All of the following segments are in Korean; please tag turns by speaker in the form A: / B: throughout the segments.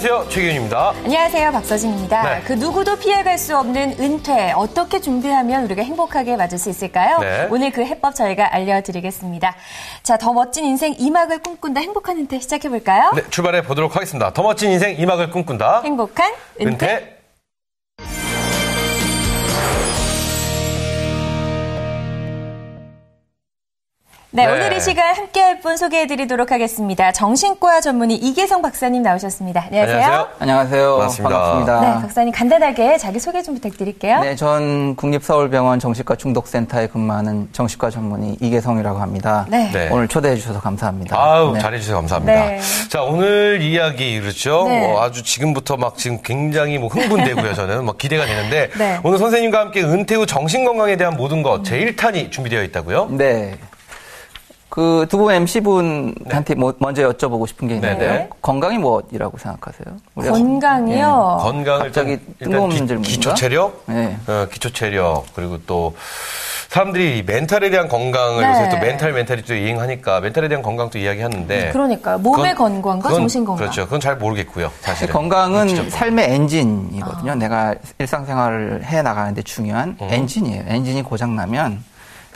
A: 안녕하세요. 최기훈입니다.
B: 안녕하세요. 박서진입니다. 네. 그 누구도 피해갈 수 없는 은퇴. 어떻게 준비하면 우리가 행복하게 맞을 수 있을까요? 네. 오늘 그 해법 저희가 알려드리겠습니다. 자, 더 멋진 인생 이막을 꿈꾼다. 행복한 은퇴 시작해볼까요?
A: 네, 출발해 보도록 하겠습니다. 더 멋진 인생 이막을 꿈꾼다.
B: 행복한 은퇴. 은퇴. 네, 네, 오늘 이 시간 함께 할 분 소개해 드리도록 하겠습니다. 정신과 전문의 이계성 박사님 나오셨습니다. 안녕하세요.
A: 안녕하세요.
C: 반갑습니다. 반갑습니다.
B: 네, 박사님 간단하게 자기 소개 좀 부탁드릴게요.
C: 네, 전 국립서울병원 정신과 중독센터에 근무하는 정신과 전문의 이계성이라고 합니다. 네. 네. 오늘 초대해 주셔서 감사합니다.
A: 아유, 네. 잘해 주셔서 감사합니다. 네. 자, 오늘 이야기 그렇죠. 네. 뭐 아주 지금부터 막 지금 굉장히 뭐 흥분되고요. 저는 막 기대가 되는데 네. 오늘 선생님과 함께 은퇴 후 정신 건강에 대한 모든 것 제1탄이 준비되어 있다고요?
C: 네. 그 두 분 MC분 한테 네. 뭐 먼저 여쭤보고 싶은 게 있는데 네, 네. 건강이 뭐이라고 생각하세요?
B: 건강이요? 네.
A: 건강을
C: 갑자기 뜬금없는 질문
A: 기초 체력, 네. 어, 기초 체력 그리고 또 사람들이 멘탈에 대한 건강을 네. 요새 또 멘탈 멘탈이 또 유행하니까 멘탈에 대한 건강도 이야기하는데
B: 그러니까 몸의 그건, 건강과 그건, 정신 건강
A: 그렇죠. 그건 잘 모르겠고요. 사실
C: 건강은 그렇죠. 삶의 엔진이거든요. 아. 내가 일상생활을 해 나가는데 중요한 음. 엔진이에요. 엔진이 고장 나면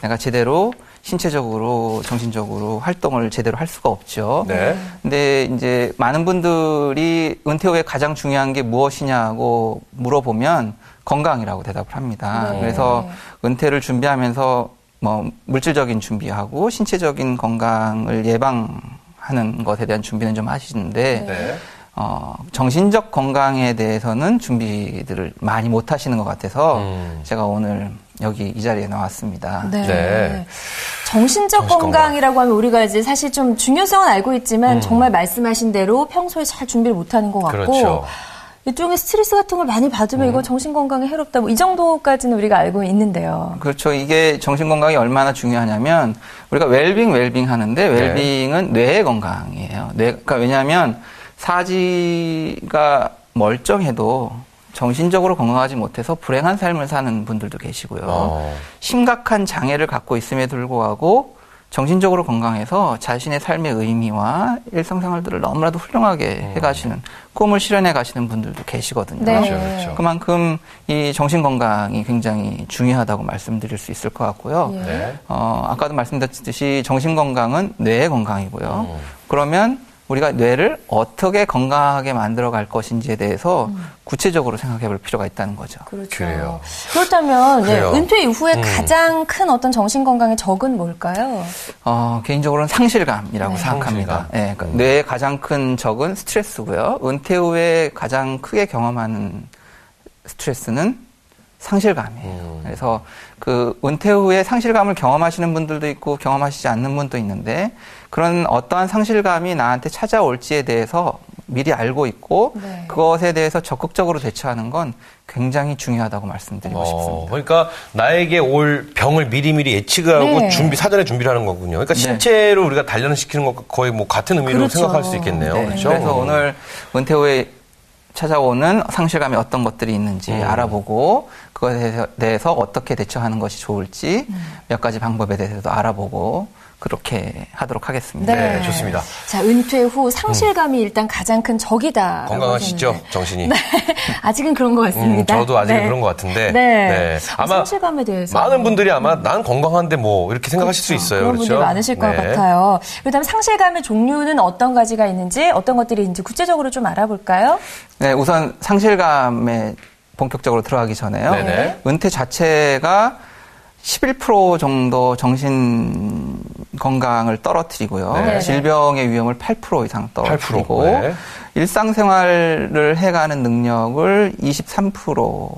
C: 내가 제대로 신체적으로 정신적으로 활동을 제대로 할 수가 없죠. 네. 근데 이제 많은 분들이 은퇴 후에 가장 중요한 게 무엇이냐고 물어보면 건강이라고 대답을 합니다. 네. 그래서 은퇴를 준비하면서 뭐 물질적인 준비하고 신체적인 건강을 예방 하는 것에 대한 준비는 좀 하시는데 네. 어, 정신적 건강에 대해서는 준비들을 많이 못 하시는 것 같아서 음. 제가 오늘 여기 이 자리에 나왔습니다.
B: 네. 네. 정신적 건강이라고 하면 우리가 이제 사실 좀 중요성은 알고 있지만 음. 정말 말씀하신 대로 평소에 잘 준비를 못 하는 것 같고 그렇죠. 일종의 스트레스 같은 걸 많이 받으면 음. 이거 정신 건강에 해롭다. 뭐 이 정도까지는 우리가 알고 있는데요.
C: 그렇죠. 이게 정신 건강이 얼마나 중요하냐면 우리가 웰빙 웰빙 하는데 네. 웰빙은 네. 뇌의 건강이에요. 뇌 그러니까 왜냐하면 사지가 멀쩡해도 정신적으로 건강하지 못해서 불행한 삶을 사는 분들도 계시고요. 어. 심각한 장애를 갖고 있음에도 불구하고 정신적으로 건강해서 자신의 삶의 의미와 일상생활들을 너무나도 훌륭하게 음. 해가시는 꿈을 실현해 가시는 분들도 계시거든요. 네. 그렇죠, 그렇죠. 그만큼 이 정신 건강이 굉장히 중요하다고 말씀드릴 수 있을 것 같고요. 네. 어, 아까도 말씀드렸듯이 정신 건강은 뇌의 건강이고요. 음. 그러면 우리가 뇌를 어떻게 건강하게 만들어 갈 것인지에 대해서 음. 구체적으로 생각해 볼 필요가 있다는 거죠.
B: 그렇죠. 그래요. 그렇다면 네, 은퇴 이후에 음. 가장 큰 어떤 정신 건강의 적은 뭘까요?
C: 어, 개인적으로는 상실감이라고 네. 생각합니다. 상실감. 네, 그러니까 음. 뇌의 가장 큰 적은 스트레스고요. 은퇴 후에 가장 크게 경험하는 스트레스는 상실감이에요. 음. 그래서 그 은퇴 후에 상실감을 경험하시는 분들도 있고 경험하시지 않는 분도 있는데 그런 어떠한 상실감이 나한테 찾아올지에 대해서 미리 알고 있고 네. 그것에 대해서 적극적으로 대처하는 건 굉장히 중요하다고 말씀드리고 어, 싶습니다.
A: 그러니까 나에게 올 병을 미리미리 예측을 하고 네. 준비 사전에 준비를 하는 거군요. 그러니까 네. 신체로 네. 우리가 단련시키는 것과 거의 뭐 같은 의미로 그렇죠. 생각할 수 있겠네요. 네. 그렇죠?
C: 그래서 오늘 은퇴 후에 찾아오는 상실감이 어떤 것들이 있는지 음. 알아보고 그것에 대해서 어떻게 대처하는 것이 좋을지 음. 몇 가지 방법에 대해서도 알아보고 그렇게 하도록 하겠습니다.
A: 네, 네 좋습니다.
B: 자, 은퇴 후 상실감이 음. 일단 가장 큰 적이다.
A: 건강하시죠, 정신이? 네,
B: 아직은 그런 것 같습니다.
A: 음, 저도 아직은 네. 그런 것 같은데. 네. 네.
B: 아마 상실감에 대해서
A: 많은 분들이 아마 난 건강한데 뭐 이렇게 생각하실
B: 그렇죠.
A: 수 있어요.
B: 그런
A: 그렇죠?
B: 분들이 많으실 것 네. 같아요. 그렇다면 상실감의 종류는 어떤 가지가 있는지 어떤 것들이 있는지 구체적으로 좀 알아볼까요?
C: 네, 우선 상실감에 본격적으로 들어가기 전에요. 네네. 은퇴 자체가 11% 정도 정신 건강을 떨어뜨리고요. 네. 질병의 위험을 8% 이상 떨어뜨리고 8%, 네. 일상생활을 해가는 능력을 23%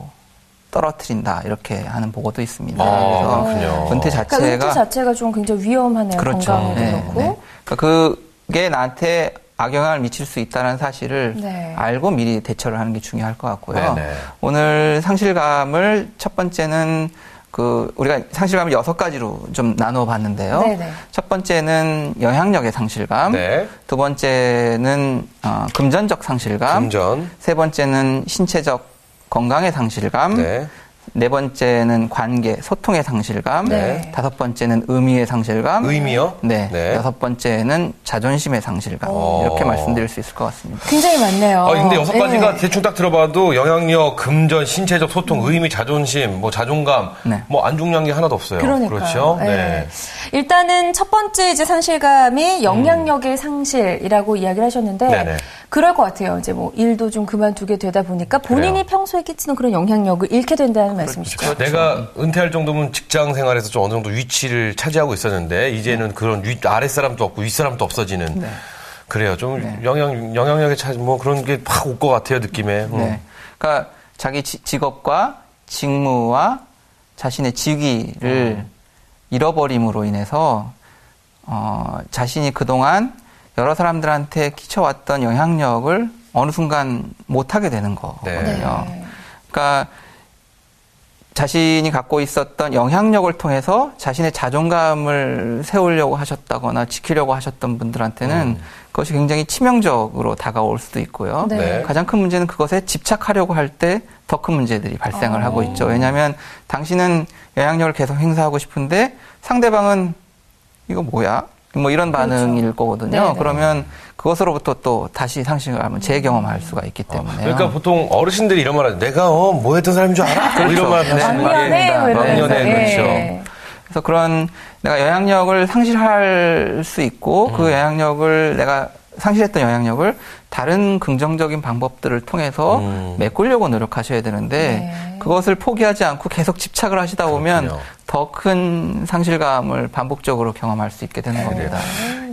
C: 떨어뜨린다 이렇게 하는 보고도 있습니다. 아, 그래서 은퇴 자체가
B: 그러니까 은퇴 자체가 좀 굉장히 위험하네요. 그렇죠. 건강에 네, 그렇고. 네.
C: 그러니까 그게 나한테 악영향을 미칠 수 있다는 사실을 네. 알고 미리 대처를 하는 게 중요할 것 같고요. 네, 네. 오늘 상실감을 첫 번째는 그 우리가 상실감을 여섯 가지로 좀 나누어 봤는데요. 네네. 첫 번째는 영향력의 상실감, 네. 두 번째는 어, 금전적 상실감, 금전. 세 번째는 신체적 건강의 상실감, 네. 네 번째는 관계, 소통의 상실감. 네. 다섯 번째는 의미의 상실감.
A: 의미요?
C: 네. 네. 여섯 번째는 자존심의 상실감. 오. 이렇게 말씀드릴 수 있을 것 같습니다.
B: 굉장히 많네요.
A: 아, 근데 여섯 가지가 네. 대충 딱 들어봐도 영향력, 금전, 신체적 소통, 음. 의미, 자존심, 뭐 자존감, 네. 뭐안 중요한 게 하나도 없어요.
B: 그러니까요. 그렇죠. 네. 네. 일단은 첫 번째 이제 상실감이 영향력의 음. 상실이라고 이야기를 하셨는데 네네. 그럴 것 같아요. 이제 뭐 일도 좀 그만두게 되다 보니까 본인이 그래요. 평소에 끼치는 그런 영향력을 잃게 된다는 그렇죠. 말씀이시죠.
A: 내가 은퇴할 정도면 직장 생활에서 좀 어느 정도 위치를 차지하고 있었는데 이제는 네. 그런 위, 아랫 사람도 없고 윗 사람도 없어지는 네. 그래요. 좀 네. 영향 영향력에 차지 뭐 그런 게확올것 같아요 느낌에. 음. 네.
C: 그러니까 자기 지, 직업과 직무와 자신의 직위를 음. 잃어버림으로 인해서 어, 자신이 그동안 여러 사람들한테 끼쳐왔던 영향력을 어느 순간 못하게 되는 거거든요. 네. 그러니까 자신이 갖고 있었던 영향력을 통해서 자신의 자존감을 세우려고 하셨다거나 지키려고 하셨던 분들한테는 음. 그것이 굉장히 치명적으로 다가올 수도 있고요. 네. 가장 큰 문제는 그것에 집착하려고 할 때 더 큰 문제들이 발생을 어. 하고 있죠. 왜냐하면 당신은 영향력을 계속 행사하고 싶은데 상대방은 이거 뭐야? 뭐 이런 그렇죠. 반응일 거거든요. 네네. 그러면 그것으로부터 또 다시 상실감을 재경험할 수가 있기 어, 때문에.
A: 그러니까 보통 어르신들이 이런 말 하죠. 내가 어, 뭐 했던 사람인 줄 알아?
B: 그렇죠. 뭐 이런 말 하시는
A: 말입니다. 막년에 그렇죠. 네.
C: 그래서 그런 내가 영향력을 상실할 수 있고 그 음. 그 영향력을 내가 상실했던 영향력을 다른 긍정적인 방법들을 통해서 음. 메꾸려고 노력하셔야 되는데 네. 그것을 포기하지 않고 계속 집착을 하시다 보면 더 큰 상실감을 반복적으로 경험할 수 있게 되는 네. 겁니다.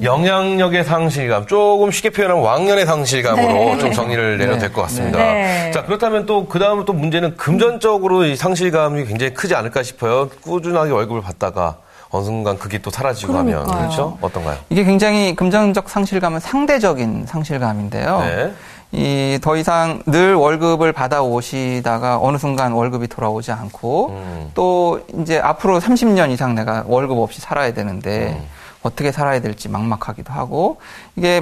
A: 영향력의 상실감, 조금 쉽게 표현하면 왕년의 상실감으로 네. 좀 정리를 내려도 될 것 같습니다. 네. 자 그렇다면 또 그 다음 또 문제는 금전적으로 이 상실감이 굉장히 크지 않을까 싶어요. 꾸준하게 월급을 받다가 어느 순간 그게 또 사라지고 그러니까요. 하면 그렇죠? 어떤가요?
C: 이게 굉장히 금전적 상실감은 상대적인 상실감인데요. 네. 이더 이상 늘 월급을 받아 오시다가 어느 순간 월급이 돌아오지 않고 음. 또 이제 앞으로 30년 이상 내가 월급 없이 살아야 되는데 음. 어떻게 살아야 될지 막막하기도 하고 이게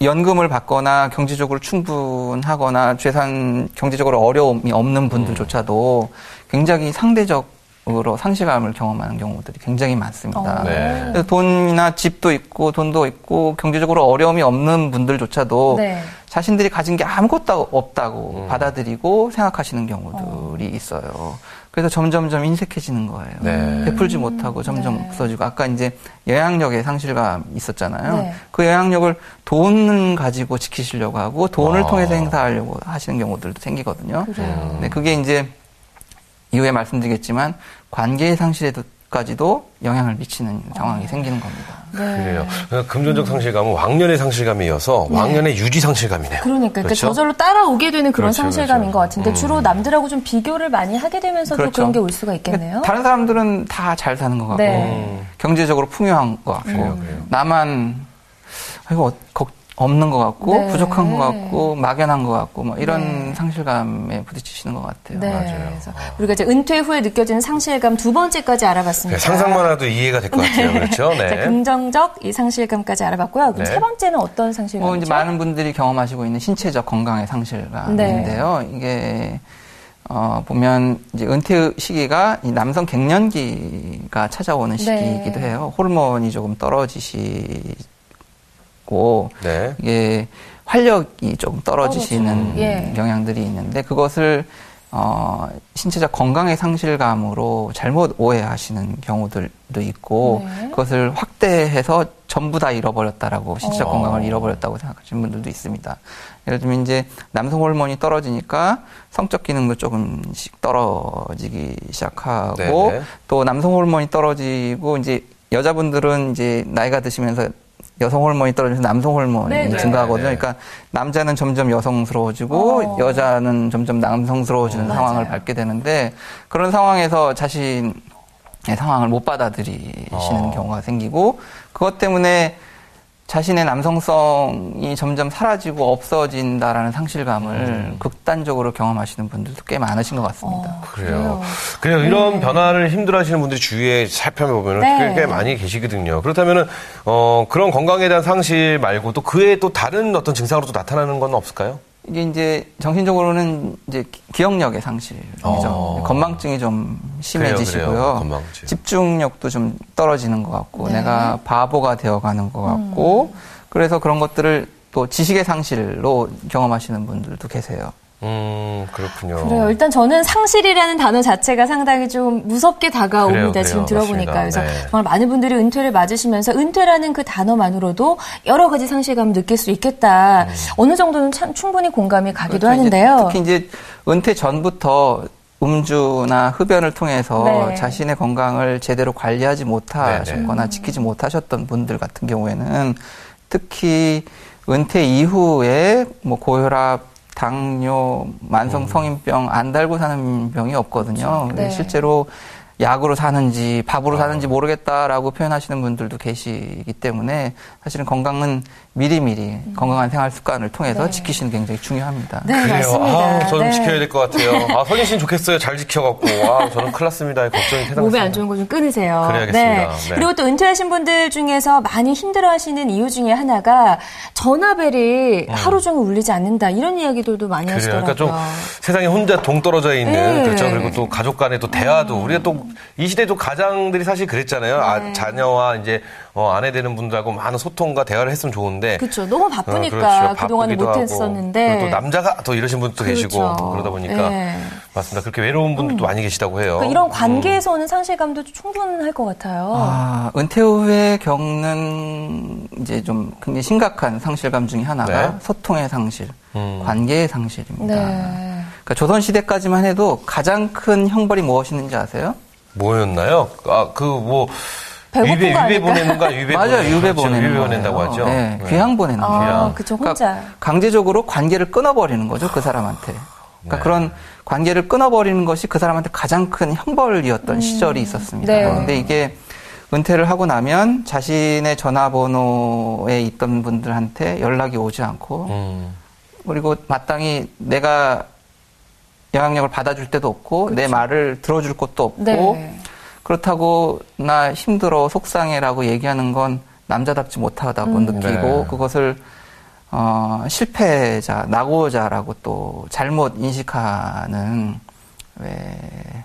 C: 연금을 받거나 경제적으로 충분하거나 재산 경제적으로 어려움이 없는 분들조차도 굉장히 상대적 으로 상실감을 경험하는 경우들이 굉장히 많습니다. 어. 네. 돈이나 집도 있고 돈도 있고 경제적으로 어려움이 없는 분들조차도 네. 자신들이 가진 게 아무것도 없다고 음. 받아들이고 생각하시는 경우들이 어. 있어요. 그래서 점점점 인색해지는 거예요. 네. 베풀지 못하고 점점 네. 없어지고 아까 이제 영향력의 상실감 있었잖아요. 네. 그 영향력을 돈 가지고 지키시려고 하고 돈을 아. 통해서 행사하려고 하시는 경우들도 생기거든요. 그래요. 네, 그게 이제 이후에 말씀드리겠지만 관계의 상실에까지도 영향을 미치는 상황이 어. 생기는 겁니다.
A: 네. 그래요. 그러니까 금전적 상실감은 왕년의 상실감이어서 네. 왕년의 유지 상실감이네요.
B: 그러니까, 그렇죠? 저절로 따라오게 되는 그런 그렇죠, 상실감인 그렇죠. 것 같은데 음. 주로 남들하고 좀 비교를 많이 하게 되면서도 그렇죠. 그런 게 올 수가 있겠네요.
C: 다른 사람들은 다 잘 사는 것 같고 네. 경제적으로 풍요한 것 같고 음. 나만 이거 없는 것 같고 네. 부족한 것 같고 막연한 것 같고 뭐 이런 네. 상실감에 부딪히시는 것 같아요.
B: 네. 맞아요. 그래서 우리가 이제 은퇴 후에 느껴지는 상실감 두 번째까지 알아봤습니다.
A: 네, 상상만 해도 이해가 될 것 같아요. 네. 그렇죠? 네.
B: 자, 긍정적 이 상실감까지 알아봤고요. 그럼 세 번째는 어떤 상실감이죠? 뭐
C: 이제 많은 분들이 경험하시고 있는 신체적 건강의 상실감인데요. 이게 어, 보면 이제 은퇴 시기가 이 남성 갱년기가 찾아오는 시기이기도 해요. 호르몬이 조금 떨어지시 있고 네. 이게 활력이 조금 떨어지시는 예. 영향들이 있는데 그것을 어, 신체적 건강의 상실감으로 잘못 오해하시는 경우들도 있고 네. 그것을 확대해서 전부 다 잃어버렸다라고 신체적 어. 건강을 잃어버렸다고 생각하시는 분들도 있습니다. 예를 들면 이제 남성 호르몬이 떨어지니까 성적 기능도 조금씩 떨어지기 시작하고 네네. 또 남성 호르몬이 떨어지고 이제 여자분들은 이제 나이가 드시면서 여성 호르몬이 떨어지면서 남성 호르몬이 네, 네. 증가하거든요. 네. 그러니까 남자는 점점 여성스러워지고 어. 여자는 점점 남성스러워지는 어, 상황을 맞아요. 밟게 되는데 그런 상황에서 자신의 상황을 못 받아들이시는 어. 경우가 생기고 그것 때문에 자신의 남성성이 점점 사라지고 없어진다라는 상실감을 음. 극단적으로 경험하시는 분들도 꽤 많으신 것 같습니다. 어,
A: 그래요. 그래요. 이런 네. 변화를 힘들어하시는 분들이 주위에 살펴보면 네. 꽤, 꽤 많이 계시거든요. 그렇다면은 어, 그런 건강에 대한 상실 말고 또 그에 또 다른 어떤 증상으로 또 나타나는 건 없을까요?
C: 이게 이제 정신적으로는 이제 기억력의 상실이죠. 어. 건망증이 좀 심해지시고요. 그래요, 그래요. 집중력도 좀 떨어지는 것 같고, 네. 내가 바보가 되어가는 것 같고, 음. 그래서 그런 것들을 또 지식의 상실로 경험하시는 분들도 계세요.
A: 음, 그렇군요.
B: 그래요. 일단 저는 상실이라는 단어 자체가 상당히 좀 무섭게 다가옵니다. 그래요, 그래요. 지금 들어보니까. 그래서 네. 정말 많은 분들이 은퇴를 맞으시면서 은퇴라는 그 단어만으로도 여러 가지 상실감을 느낄 수 있겠다. 음. 어느 정도는 참 충분히 공감이 가기도 그렇죠. 하는데요.
C: 특히 이제 은퇴 전부터 음주나 흡연을 통해서 네. 자신의 건강을 제대로 관리하지 못하셨거나 네, 네. 지키지 못하셨던 분들 같은 경우에는 특히 은퇴 이후에 뭐 고혈압, 당뇨, 만성 음. 성인병 안 달고 사는 병이 없거든요. 그렇죠. 네. 실제로 약으로 사는지 밥으로 아. 사는지 모르겠다라고 표현하시는 분들도 계시기 때문에 사실은 건강은 미리미리 음. 건강한 생활 습관을 통해서 네. 지키시는 게 굉장히 중요합니다.
B: 네, 그래요. 맞습니다.
A: 아, 저는 네. 지켜야 될 것 같아요. 아, 선희 씨는 좋겠어요. 잘 지켜갖고. 아, 저는 큰일 났습니다. 걱정이
B: 대단합니다. 몸에 안 좋은 거 좀 끊으세요.
A: 그래야겠습니다. 네.
B: 네. 그리고 또 은퇴하신 분들 중에서 많이 힘들어 하시는 이유 중에 하나가 전화벨이 음. 하루 종일 울리지 않는다. 이런 이야기들도 많이 그래요. 하시더라고요.
A: 그러니까 좀 세상에 혼자 동떨어져 있는 네. 그렇죠. 그리고 또 가족 간의 또 대화도 음. 우리가 또 이 시대도 가장들이 사실 그랬잖아요. 아, 네. 자녀와 이제 어, 아내 되는 분들하고 많은 소통과 대화를 했으면 좋은데
B: 그렇죠. 너무 바쁘니까 어, 그렇죠. 그동안에 못했었는데
A: 또 남자가 더 이러신 분도 그렇죠. 계시고 그러다 보니까 네. 맞습니다. 그렇게 외로운 분들도 음. 많이 계시다고 해요.
B: 그러니까 이런 관계에서 오는 상실감도 충분할 것 같아요.
C: 아, 은퇴 후에 겪는 이제 좀 굉장히 심각한 상실감 중에 하나가 네. 소통의 상실, 음. 관계의 상실입니다. 네. 그러니까 조선 시대까지만 해도 가장 큰 형벌이 무엇이었는지 아세요?
A: 뭐였나요? 아, 그 뭐. 유배, 유배 보내는 거 유배
C: 맞아요, 유배
A: 그렇죠.
C: 보내는
A: 유배 보낸다고 하죠.
C: 네, 네. 귀향 보내는 아,
B: 귀향. 그쵸, 혼자.
C: 그러니까 강제적으로 관계를 끊어버리는 거죠, 그 사람한테. 그러니까 네. 그런 관계를 끊어버리는 것이 그 사람한테 가장 큰 형벌이었던 음, 시절이 있었습니다. 네. 그런데 이게 은퇴를 하고 나면 자신의 전화번호에 있던 분들한테 연락이 오지 않고, 음. 그리고 마땅히 내가 영향력을 받아줄 때도 없고, 그쵸. 내 말을 들어줄 것도 없고, 네. 그렇다고 나 힘들어 속상해라고 얘기하는 건 남자답지 못하다고 음. 느끼고 네. 그것을 어, 실패자, 낙오자라고 또 잘못 인식하는 왜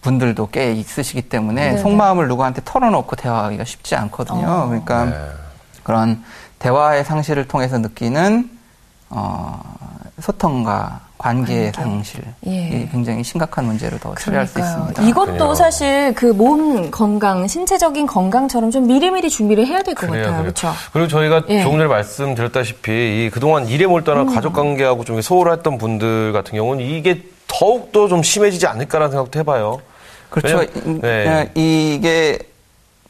C: 분들도 꽤 있으시기 때문에 네네. 속마음을 누구한테 털어놓고 대화하기가 쉽지 않거든요. 어. 그러니까 네. 그런 대화의 상실을 통해서 느끼는 어, 소통과 관계의 관계. 상실 예. 굉장히 심각한 문제로 더 처리할 수 있습니다.
B: 이것도 그래요. 사실 그 몸 건강, 신체적인 건강처럼 좀 미리미리 준비를 해야 될 것 같아요. 그렇죠.
A: 그리고 저희가 예. 조금 전에 말씀드렸다시피 이 그동안 일에 몰두하는 음. 가족 관계하고 좀 소홀했던 분들 같은 경우는 이게 더욱 더 좀 심해지지 않을까라는 생각도 해봐요.
C: 그렇죠. 네. 이게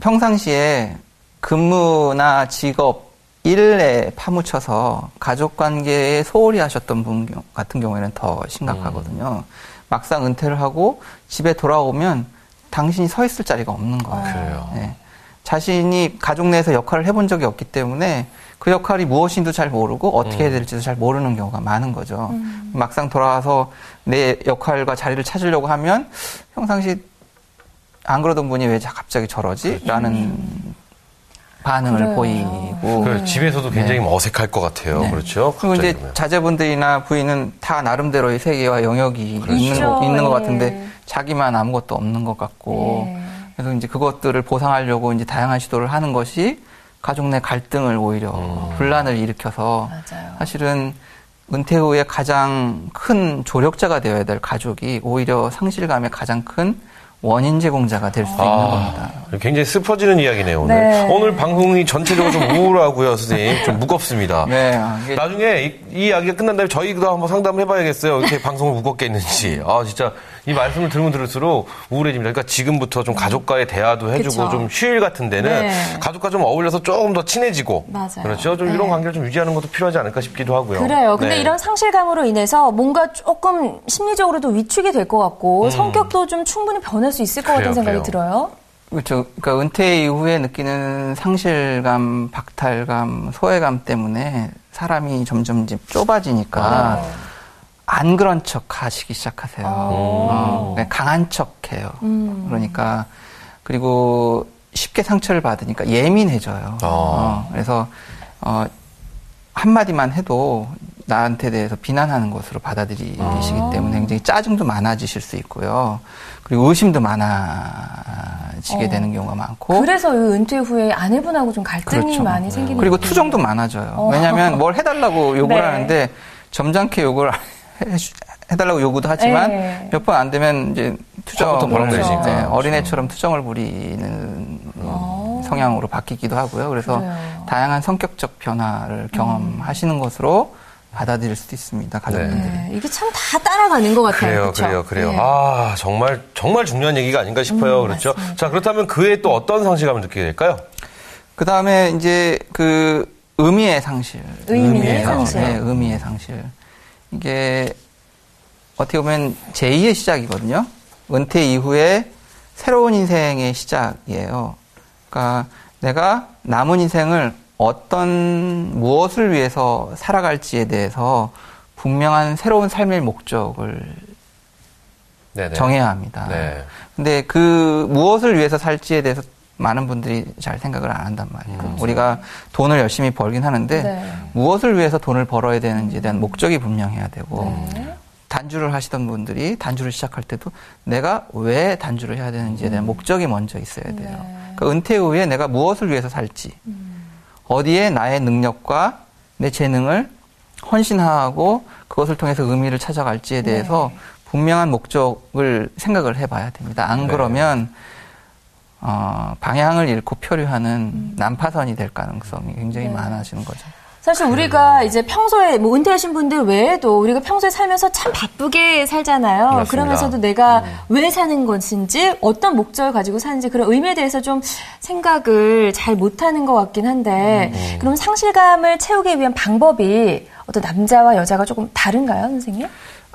C: 평상시에 근무나 직업 일에 파묻혀서 가족 관계에 소홀히 하셨던 분 같은 경우에는 더 심각하거든요. 음. 막상 은퇴를 하고 집에 돌아오면 당신이 서 있을 자리가 없는 거예요.
A: 아, 그래요. 네.
C: 자신이 가족 내에서 역할을 해본 적이 없기 때문에 그 역할이 무엇인지도 잘 모르고 어떻게 해야 음. 될지도 잘 모르는 경우가 많은 거죠. 음. 막상 돌아와서 내 역할과 자리를 찾으려고 하면 평상시 안 그러던 분이 왜 갑자기 저러지? 라는 음. 반응을 그래요. 보이고
A: 그 집에서도 굉장히 네. 어색할 것 같아요. 네. 그렇죠.
C: 그리고 이제 보면. 자제분들이나 부인은 다 나름대로의 세계와 영역이 그렇죠. 있는, 거, 있는 것 같은데 네. 자기만 아무것도 없는 것 같고 네. 그래서 이제 그것들을 보상하려고 이제 다양한 시도를 하는 것이 가족 내 갈등을 오히려 음. 분란을 일으켜서 맞아요. 사실은 은퇴 후에 가장 큰 조력자가 되어야 될 가족이 오히려 상실감의 가장 큰 원인 제공자가 될 수도 아, 있는 겁니다.
A: 굉장히 슬퍼지는 이야기네요, 오늘. 네. 오늘 방송이 전체적으로 좀 우울하고요, 선생님. 좀 무겁습니다. 네. 아, 이게... 나중에 이, 이, 이야기가 끝난 다음에 저희도 한번 상담을 해봐야겠어요. 이렇게 방송을 무겁게 했는지. 아, 진짜 이 말씀을 들으면 들을수록 우울해집니다. 그러니까 지금부터 좀 가족과의 대화도 해주고 그쵸. 좀 휴일 같은 데는 네. 가족과 좀 어울려서 조금 더 친해지고.
B: 맞아요.
A: 그렇죠. 좀 네. 이런 관계를 좀 유지하는 것도 필요하지 않을까 싶기도 하고요.
B: 그래요. 근데 네. 이런 상실감으로 인해서 뭔가 조금 심리적으로도 위축이 될 것 같고 음. 성격도 좀 충분히 변 할수 있을 것 그래요, 같은 생각이 그래요. 들어요.
C: 그렇죠. 그러니까 은퇴 이후에 느끼는 상실감, 박탈감, 소외감 때문에 사람이 점점 좁아지니까 아. 안 그런 척 하시기 시작하세요. 아. 어, 네, 강한 척 해요. 음. 그러니까, 그리고 쉽게 상처를 받으니까 예민해져요. 아. 어, 그래서, 어, 한마디만 해도 나한테 대해서 비난하는 것으로 받아들이시기 아. 때문에 굉장히 짜증도 많아지실 수 있고요. 그리고 의심도 많아지게 어. 되는 경우가 많고.
B: 그래서 은퇴 후에 아내분하고 좀 갈등이 그렇죠. 많이 생기는
C: 그리고 투정도 많아져요. 어. 왜냐하면 뭘 해달라고 요구를 네. 하는데 점잖게 요구를 해달라고 요구도 하지만 네. 몇번 안 되면 이제 투정부터
A: 벌어지니까 네,
C: 어린애처럼 투정을 부리는 어. 성향으로 바뀌기도 하고요. 그래서 그래요. 다양한 성격적 변화를 경험하시는 음. 것으로 받아들일 수도 있습니다. 가족분들이. 네.
B: 이게 참 다 따라가는 것 같아요.
A: 그래요, 그쵸? 그래요, 그래요. 네. 아 정말 정말 중요한 얘기가 아닌가 싶어요. 음, 그렇죠. 맞습니다. 자 그렇다면 그에 또 어떤 상실감을 느끼게 될까요?
C: 그 다음에 이제 그 의미의 상실.
B: 의미의 상실.
C: 네, 의미의 상실. 이게 어떻게 보면 제2의 시작이거든요. 은퇴 이후에 새로운 인생의 시작이에요. 그러니까 내가 남은 인생을 어떤 무엇을 위해서 살아갈지에 대해서 분명한 새로운 삶의 목적을 네네. 정해야 합니다. 네. 근데 그 무엇을 위해서 살지에 대해서 많은 분들이 잘 생각을 안 한단 말이에요. 음. 우리가 돈을 열심히 벌긴 하는데 네. 무엇을 위해서 돈을 벌어야 되는지에 대한 목적이 분명해야 되고 네. 단주를 하시던 분들이 단주를 시작할 때도 내가 왜 단주를 해야 되는지에 대한 음. 목적이 먼저 있어야 돼요. 네. 그러니까 은퇴 후에 내가 무엇을 위해서 살지, 음. 어디에 나의 능력과 내 재능을 헌신하고 그것을 통해서 의미를 찾아갈지에 대해서 네. 분명한 목적을 생각을 해봐야 됩니다. 안 네. 그러면 어, 방향을 잃고 표류하는 음. 난파선이 될 가능성이 굉장히 네. 많아지는 거죠.
B: 사실 우리가 이제 평소에 뭐 은퇴하신 분들 외에도 우리가 평소에 살면서 참 바쁘게 살잖아요. 맞습니다. 그러면서도 내가 음. 왜 사는 것인지 어떤 목적을 가지고 사는지 그런 의미에 대해서 좀 생각을 잘 못하는 것 같긴 한데 음. 음. 그럼 상실감을 채우기 위한 방법이 어떤 남자와 여자가 조금 다른가요, 선생님?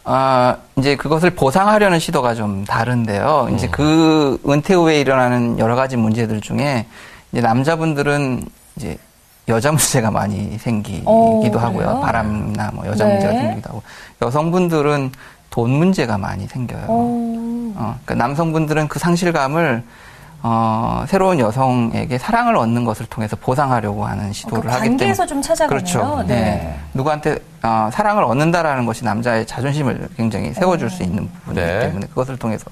C: 아, 이제 그것을 보상하려는 시도가 좀 다른데요. 음. 이제 그 은퇴 후에 일어나는 여러 가지 문제들 중에 이제 남자분들은 이제 여자 문제가 많이 생기기도 오, 어, 하고요. 바람나 뭐 여자 네. 문제가 생기기도 하고 여성분들은 돈 문제가 많이 생겨요. 어, 그러니까 남성분들은 그 상실감을 어, 새로운 여성에게 사랑을 얻는 것을 통해서 보상하려고 하는 시도를 어, 그 하기 때문에
B: 관계에서 좀 찾아가네요.
C: 그렇죠. 네. 네. 누구한테 어, 사랑을 얻는다라는 것이 남자의 자존심을 굉장히 세워줄 수 있는 부분이기 네. 때문에 그것을 통해서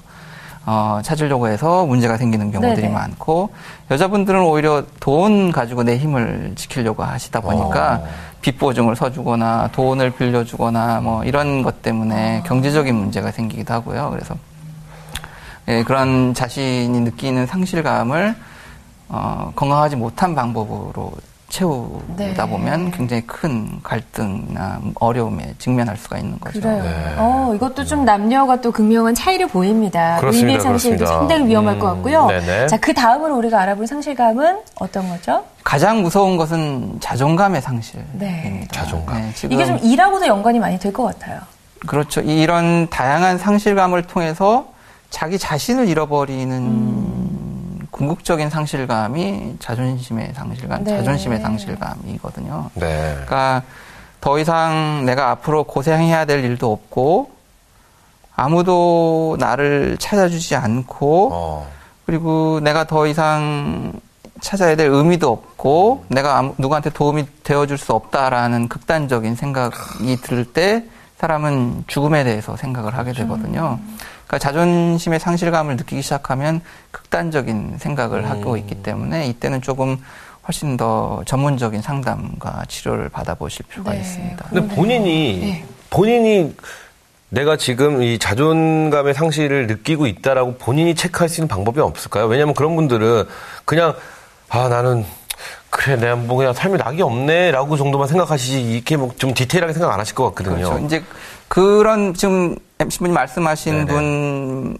C: 어, 찾으려고 해서 문제가 생기는 경우들이 네네. 많고 여자분들은 오히려 돈 가지고 내 힘을 지키려고 하시다 보니까 어. 빚 보증을 서주거나 돈을 빌려주거나 뭐 이런 것 때문에 어. 경제적인 문제가 생기기도 하고요. 그래서 예, 그런 자신이 느끼는 상실감을 어, 건강하지 못한 방법으로 채우다 네. 보면 굉장히 큰 갈등이나 어려움에 직면할 수가 있는 거죠.
B: 그래요. 네. 어, 이것도 좀 남녀가 또 극명한 차이를 보입니다.
A: 의미
B: 상실도 상당히 위험할 음, 것 같고요. 네네. 자, 그 다음으로 우리가 알아볼 상실감은 어떤 거죠?
C: 가장 무서운 것은 자존감의 상실입니다.
B: 네.
A: 자존감. 네,
B: 이게 좀 일하고도 연관이 많이 될 것 같아요.
C: 그렇죠. 이런 다양한 상실감을 통해서 자기 자신을 잃어버리는 음. 궁극적인 상실감이 자존심의 상실감, 네. 자존심의 상실감이거든요. 네. 그러니까 더 이상 내가 앞으로 고생해야 될 일도 없고 아무도 나를 찾아주지 않고 어. 그리고 내가 더 이상 찾아야 될 의미도 없고 내가 아무, 누구한테 도움이 되어줄 수 없다라는 극단적인 생각이 들 때 사람은 죽음에 대해서 생각을 하게 되거든요. 음. 그러니까 자존심의 상실감을 느끼기 시작하면 극단적인 생각을 음. 하고 있기 때문에 이때는 조금 훨씬 더 전문적인 상담과 치료를 받아보실 필요가 네. 있습니다.
A: 근데 본인이 네. 본인이 내가 지금 이 자존감의 상실을 느끼고 있다라고 본인이 체크할 수 있는 방법이 없을까요? 왜냐하면 그런 분들은 그냥 아 나는 그래 내가 뭐 그냥 삶에 낙이 없네라고 정도만 생각하시지 이렇게 뭐 좀 디테일하게 생각 안 하실 것 같거든요.
C: 그렇죠. 이제 그런 지금 MC분이 말씀하신 네네. 분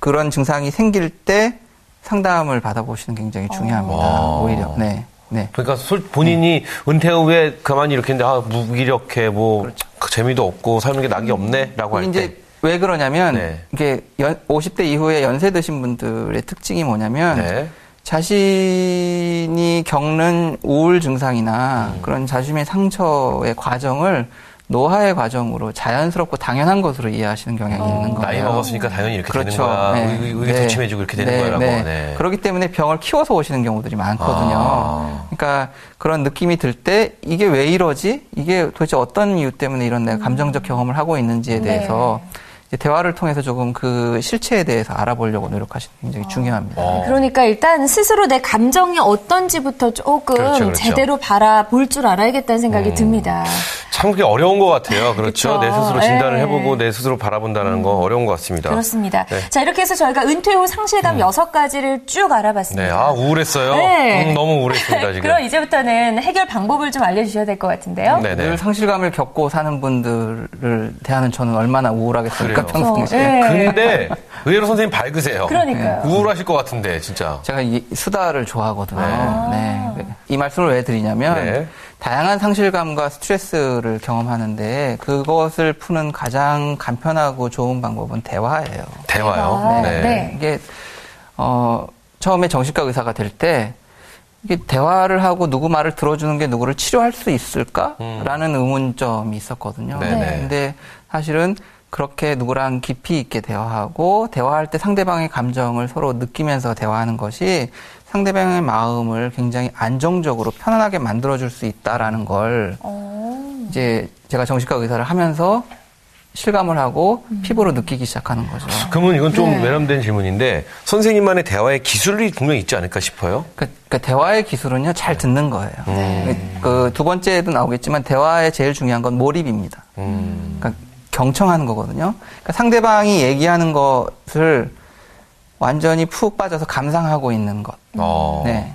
C: 그런 증상이 생길 때 상담을 받아보시는 굉장히 중요합니다. 어. 오히려. 네. 네.
A: 그러니까 본인이 네. 은퇴 후에 가만히 이렇게 했는데 아, 무기력해 뭐 그렇죠. 그 재미도 없고 삶에 게 낙이 없네라고 할 때.
C: 왜 그러냐면 네. 이게 연, 50대 이후에 연세 드신 분들의 특징이 뭐냐면 네. 자신이 겪는 우울 증상이나 음. 그런 자신의 상처의 과정을 노화의 과정으로 자연스럽고 당연한 것으로 이해하시는 경향이 어. 있는 거예요.
A: 나이 먹었으니까 당연히 이렇게 그렇죠. 되는 거야. 네. 의, 의, 네. 침해지고 이렇게 되는 네. 거라고. 네.
C: 네. 그렇기 때문에 병을 키워서 오시는 경우들이 많거든요. 아. 그러니까 그런 느낌이 들 때 이게 왜 이러지? 이게 도대체 어떤 이유 때문에 이런 내가 감정적 경험을 하고 있는지에 대해서 네. 대화를 통해서 조금 그 실체에 대해서 알아보려고 노력하시는 게 굉장히 아. 중요합니다. 어.
B: 그러니까 일단 스스로 내 감정이 어떤지부터 조금 그렇죠, 그렇죠. 제대로 바라볼 줄 알아야겠다는 생각이 음. 듭니다.
A: 참 그게 어려운 것 같아요. 그렇죠. 그렇죠. 내 스스로 진단을 네. 해보고 내 스스로 바라본다는 음. 거 어려운 것 같습니다.
B: 그렇습니다. 네. 자 이렇게 해서 저희가 은퇴 후 상실감 음. 여섯 음. 가지를 쭉 알아봤습니다.
A: 네, 아 우울했어요. 네. 음, 너무 우울했습니다 지금.
B: 그럼 이제부터는 해결 방법을 좀 알려주셔야 될 것 같은데요.
C: 네, 네. 늘 상실감을 겪고 사는 분들을 대하는 저는 얼마나 우울하겠습니까 평소에. 네.
A: 근데 의외로 선생님 밝으세요.
B: 그러니까요.
A: 우울하실 것 같은데 진짜.
C: 제가 이 수다를 좋아하거든요. 네. 네. 이 말씀을 왜 드리냐면. 네. 다양한 상실감과 스트레스를 경험하는데 그것을 푸는 가장 간편하고 좋은 방법은 대화예요.
A: 대화요?
C: 네. 네. 이게 어 처음에 정신과 의사가 될때 이게 대화를 하고 누구 말을 들어주는 게 누구를 치료할 수 있을까라는 음. 의문점이 있었거든요. 네. 근데 사실은 그렇게 누구랑 깊이 있게 대화하고 대화할 때 상대방의 감정을 서로 느끼면서 대화하는 것이 상대방의 마음을 굉장히 안정적으로 편안하게 만들어줄 수 있다라는 걸 오. 어. 이제 제가 정신과 의사를 하면서 실감을 하고 음. 피부로 느끼기 시작하는 거죠.
A: 그러면 이건 좀 네. 외람된 질문인데 선생님만의 대화의 기술이 분명히 있지 않을까 싶어요.
C: 그, 그 대화의 기술은요 잘 네. 듣는 거예요. 음. 그두 번째도 나오겠지만 대화의 제일 중요한 건 몰입입니다. 음. 그러니까 경청하는 거거든요. 그러니까 상대방이 얘기하는 것을 완전히 푹 빠져서 감상하고 있는 것. 어. 네.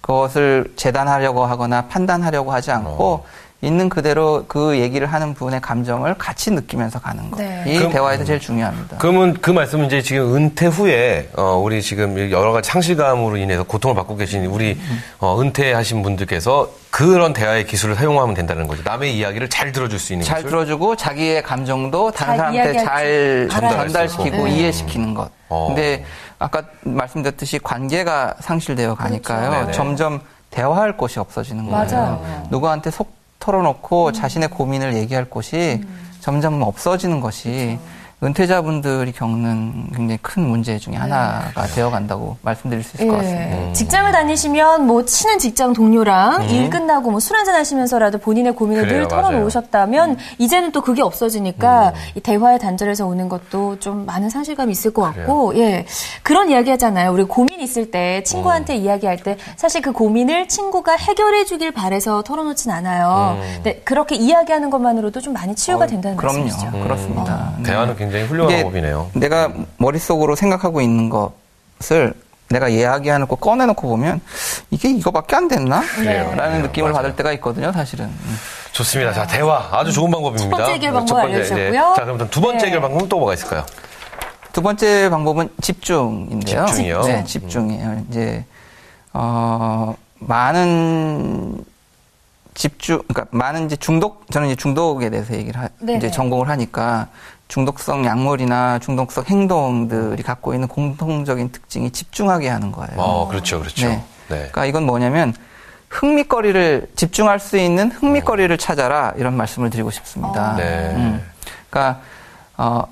C: 그것을 재단하려고 하거나 판단하려고 하지 않고 어. 있는 그대로 그 얘기를 하는 분의 감정을 같이 느끼면서 가는 것. 네. 이 그럼, 대화에서 제일 중요합니다.
A: 그러면 그 말씀은 이제 지금 은퇴 후에 어, 우리 지금 여러 가지 상실감으로 인해서 고통을 받고 계신 우리 어, 은퇴하신 분들께서 그런 대화의 기술을 사용하면 된다는 거죠. 남의 이야기를 잘 들어줄 수 있는
C: 잘 기술? 들어주고 자기의 감정도 다른 사람한테 잘 전달시키고 네. 이해시키는 것. 어. 근데 아까 말씀드렸듯이 관계가 상실되어 가니까요. 그렇죠. 점점 대화할 곳이 없어지는 거예요. 맞아요. 누구한테 속 털어놓고 음. 자신의 고민을 얘기할 곳이 음. 점점 없어지는 것이 그렇죠. 은퇴자분들이 겪는 굉장히 큰 문제 중에 네. 하나가 되어 간다고 말씀드릴 수 있을 것 예. 같습니다.
B: 음. 직장을 다니시면 뭐 친한 직장 동료랑 음. 일 끝나고 뭐 술 한잔 하시면서라도 본인의 고민을 그래요, 늘 털어놓으셨다면 음. 이제는 또 그게 없어지니까 음. 이 대화의 단절에서 오는 것도 좀 많은 상실감이 있을 것 같고 그래요. 예. 그런 이야기 하잖아요. 우리 고민 있을 때 친구한테 음. 이야기할 때 사실 그 고민을 친구가 해결해 주길 바래서 털어놓진 않아요. 음. 근데 그렇게 이야기하는 것만으로도 좀 많이 치유가 어, 된다는
C: 그럼요.
B: 말씀이시죠.
C: 그렇습니다.
A: 어. 대화는 굉장히 굉장히 훌륭한 방법이네요.
C: 내가 머릿속으로 생각하고 있는 것을 내가 이야기해놓고 꺼내놓고 보면 이게 이거밖에 안 됐나? 그래요. 라는 네. 느낌을 맞아요. 받을 때가 있거든요, 사실은.
A: 좋습니다. 자, 대화. 아주 좋은 방법입니다.
B: 첫 번째 해결 방법 알려주셨고요. 네.
A: 자, 그럼 두 번째 네. 해결 방법은 또 뭐가 있을까요?
C: 두 번째 방법은 집중인데요.
A: 집중이요?
C: 네, 집중이에요. 음. 이제, 어, 많은 집중, 그러니까 많은 이제 중독, 저는 이제 중독에 대해서 얘기를 하, 이제 전공을 하니까 중독성 약물이나 중독성 행동들이 갖고 있는 공통적인 특징이 집중하게 하는 거예요.
A: 어, 그렇죠, 그렇죠. 네.
C: 네. 그러니까 이건 뭐냐면 흥미거리를 집중할 수 있는 흥미거리를 찾아라 이런 말씀을 드리고 싶습니다. 어. 네. 음. 그러니까 어,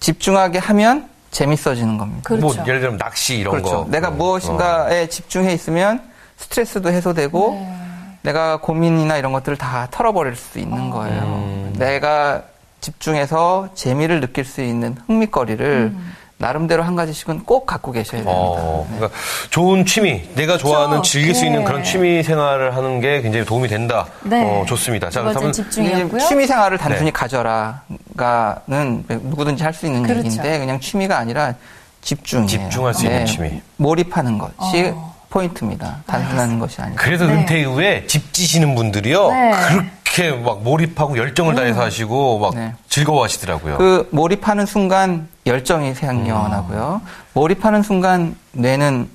C: 집중하게 하면 재밌어지는 겁니다.
A: 그렇죠. 뭐 예를 들면 낚시 이런
C: 그렇죠. 거. 내가 어. 무엇인가에 어. 집중해 있으면 스트레스도 해소되고 네. 내가 고민이나 이런 것들을 다 털어버릴 수 있는 어. 거예요. 음. 내가 집중해서 재미를 느낄 수 있는 흥미거리를 음. 나름대로 한 가지씩은 꼭 갖고 계셔야 됩니다. 어,
A: 네. 그러니까 좋은 취미, 내가 좋아하는 그렇죠. 즐길 수 있는 네. 그런 취미 생활을 하는 게 굉장히 도움이 된다. 네. 어, 좋습니다.
B: 자, 그러면.
C: 취미 생활을 단순히 네. 가져라가는 누구든지 할 수 있는 그렇죠. 얘기인데 그냥 취미가 아니라 집중이에요.
A: 집중할 수 있는 네. 취미.
C: 몰입하는 것이 어. 포인트입니다. 단순한 아, 것이 아니라.
A: 그래서 은퇴 이후에 집 지시는 분들이요. 그렇게 그렇게 막 몰입하고 열정을 음. 다해서 하시고 막 네. 즐거워하시더라고요.
C: 그 몰입하는 순간 열정이 생겨나고요. 음. 몰입하는 순간 뇌는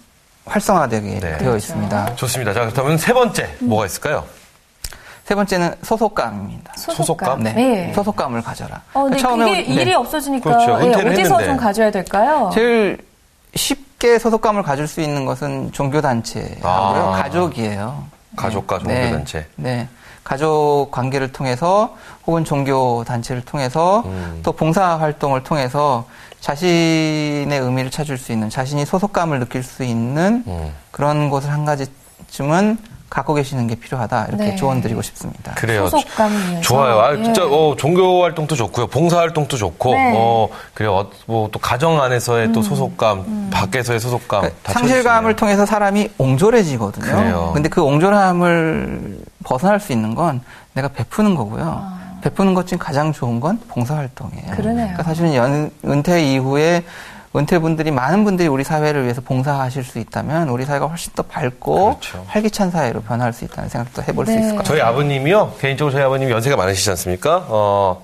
C: 활성화되게 네. 되어 그렇죠. 있습니다.
A: 좋습니다. 자, 그렇다면 세 번째 음. 뭐가 있을까요?
C: 세 번째는 소속감입니다.
B: 소속감?
C: 네. 네. 소속감을 가져라.
B: 어, 네. 처음에 그게 네. 일이 없어지니까 그렇죠. 네, 어디서 했는데. 좀 가져야 될까요?
C: 제일 쉽게 소속감을 가질 수 있는 것은 종교단체하고요. 아. 가족이에요.
A: 가족과 종교단체.
C: 네. 가족 관계를 통해서 혹은 종교 단체를 통해서 음. 또 봉사 활동을 통해서 자신의 의미를 찾을 수 있는 자신이 소속감을 느낄 수 있는 음. 그런 곳을 한 가지쯤은 갖고 계시는 게 필요하다 이렇게 네. 조언드리고 싶습니다.
A: 그래요. 소속감 좋아요. 아, 진짜 예. 어, 종교 활동도 좋고요, 봉사 활동도 좋고, 네. 어, 그래요. 어, 뭐또 가정 안에서의 음. 또 소속감, 음. 밖에서의 소속감,
C: 그러니까 상실감을 통해서 사람이 옹졸해지거든요. 그래요. 근데 그 옹졸함을 벗어날 수 있는 건 내가 베푸는 거고요. 아. 베푸는 것 중 가장 좋은 건 봉사활동이에요.
B: 그러네요.
C: 그러니까 사실은 연, 은퇴 이후에 은퇴분들이 많은 분들이 우리 사회를 위해서 봉사하실 수 있다면 우리 사회가 훨씬 더 밝고 그렇죠. 활기찬 사회로 변할 수 있다는 생각도 해볼 네. 수 있을 것 같아요.
A: 저희 아버님이요. 개인적으로 저희 아버님 연세가 많으시지 않습니까? 어,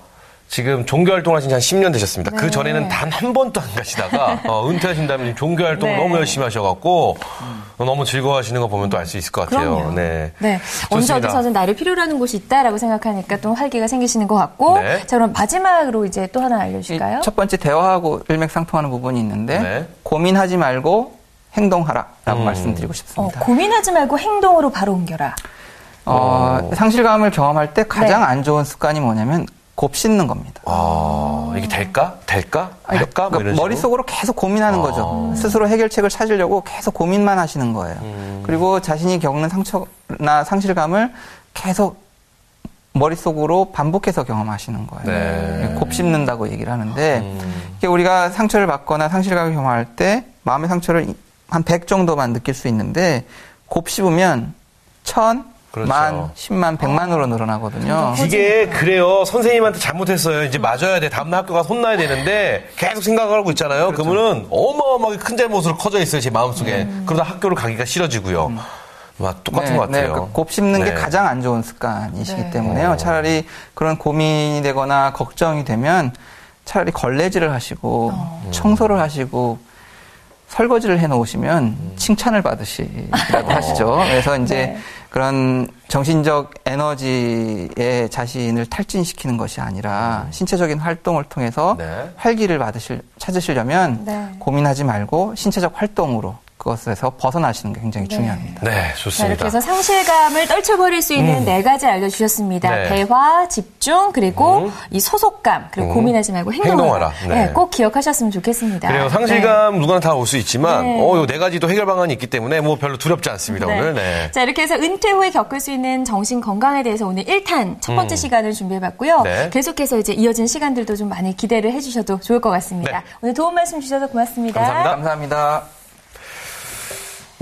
A: 지금 종교 활동하신 지 한 10년 되셨습니다. 그 네. 그 전에는 단 한 번도 안 가시다가 어, 은퇴하신 다음에 종교 활동을 네. 너무 열심히 하셔갖고 음. 너무 즐거워하시는 거 보면 또 알 수 있을 것 같아요.
B: 그럼요. 네. 네. 언제 어디서든 나를 필요로 하는 곳이 있다라고 생각하니까 또 활기가 생기시는 것 같고. 네. 자, 그럼 마지막으로 이제 또 하나 알려주실까요?
C: 첫 번째 대화하고 일맥상통하는 부분이 있는데 네. 고민하지 말고 행동하라라고 음. 말씀드리고 싶습니다.
B: 어, 고민하지 말고 행동으로 바로 옮겨라.
C: 어, 상실감을 경험할 때 가장 네. 안 좋은 습관이 뭐냐면 곱씹는 겁니다.
A: 아, 이게 될까? 될까? 할까?
C: 뭐 그러니까 머릿속으로 계속 고민하는 아. 거죠. 스스로 해결책을 찾으려고 계속 고민만 하시는 거예요. 음. 그리고 자신이 겪는 상처나 상실감을 계속 머릿속으로 반복해서 경험하시는 거예요. 네. 곱씹는다고 얘기를 하는데 음. 우리가 상처를 받거나 상실감을 경험할 때 마음의 상처를 한 100 정도만 느낄 수 있는데 곱씹으면 1000, 그렇죠. 만, 10만, 100만으로 늘어나거든요.
A: 이게 그래요. 선생님한테 잘못했어요. 이제 맞아야 돼. 다음날 학교 가서 혼나야 되는데 계속 생각을 하고 있잖아요. 그렇죠. 그러면은 어마어마하게 큰 잘못으로 커져 있어요. 제 마음속에. 음. 그러다 학교를 가기가 싫어지고요. 음. 똑같은 네, 것 같아요. 네,
C: 그 곱씹는 네. 게 가장 안 좋은 습관이시기 네. 때문에요. 어. 차라리 그런 고민이 되거나 걱정이 되면 차라리 걸레질을 하시고 어. 청소를 하시고 설거지를 해 놓으시면 음. 칭찬을 받으시라고 하시죠. 그래서 이제 네. 그런 정신적 에너지에 자신을 탈진시키는 것이 아니라 음. 신체적인 활동을 통해서 네. 활기를 받으실 찾으시려면 네. 고민하지 말고 신체적 활동으로 그 것에서 벗어나시는 게 굉장히 네. 중요합니다.
A: 네, 좋습니다. 자,
B: 이렇게 해서 상실감을 떨쳐버릴 수 있는 음. 네 가지 알려주셨습니다. 네. 대화, 집중, 그리고 음. 이 소속감, 그리고 음. 고민하지 말고 행동하라. 행동하라. 네. 네. 꼭 기억하셨으면 좋겠습니다.
A: 그래요. 상실감 네. 누구나 다 올 수 있지만, 네. 어, 네 가지도 해결 방안이 있기 때문에 뭐 별로 두렵지 않습니다, 오늘. 네.
B: 자, 이렇게 해서 은퇴 후에 겪을 수 있는 정신 건강에 대해서 오늘 1탄 첫 번째 음. 시간을 준비해봤고요. 계속해서 이제 이어진 시간들도 좀 많이 기대를 해주셔도 좋을 것 같습니다. 오늘 도움 말씀 주셔서 고맙습니다.
C: 감사합니다. 감사합니다.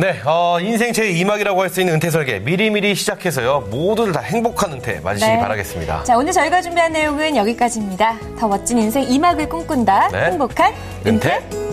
A: 네, 어, 인생 제2막이라고 할 수 있는 은퇴 설계 미리미리 시작해서요. 모두들 다 행복한 은퇴 맞으시기 네. 바라겠습니다.
B: 자, 오늘 저희가 준비한 내용은 여기까지입니다. 더 멋진 인생 2막을 꿈꾼다. 네. 행복한 은퇴. 은퇴?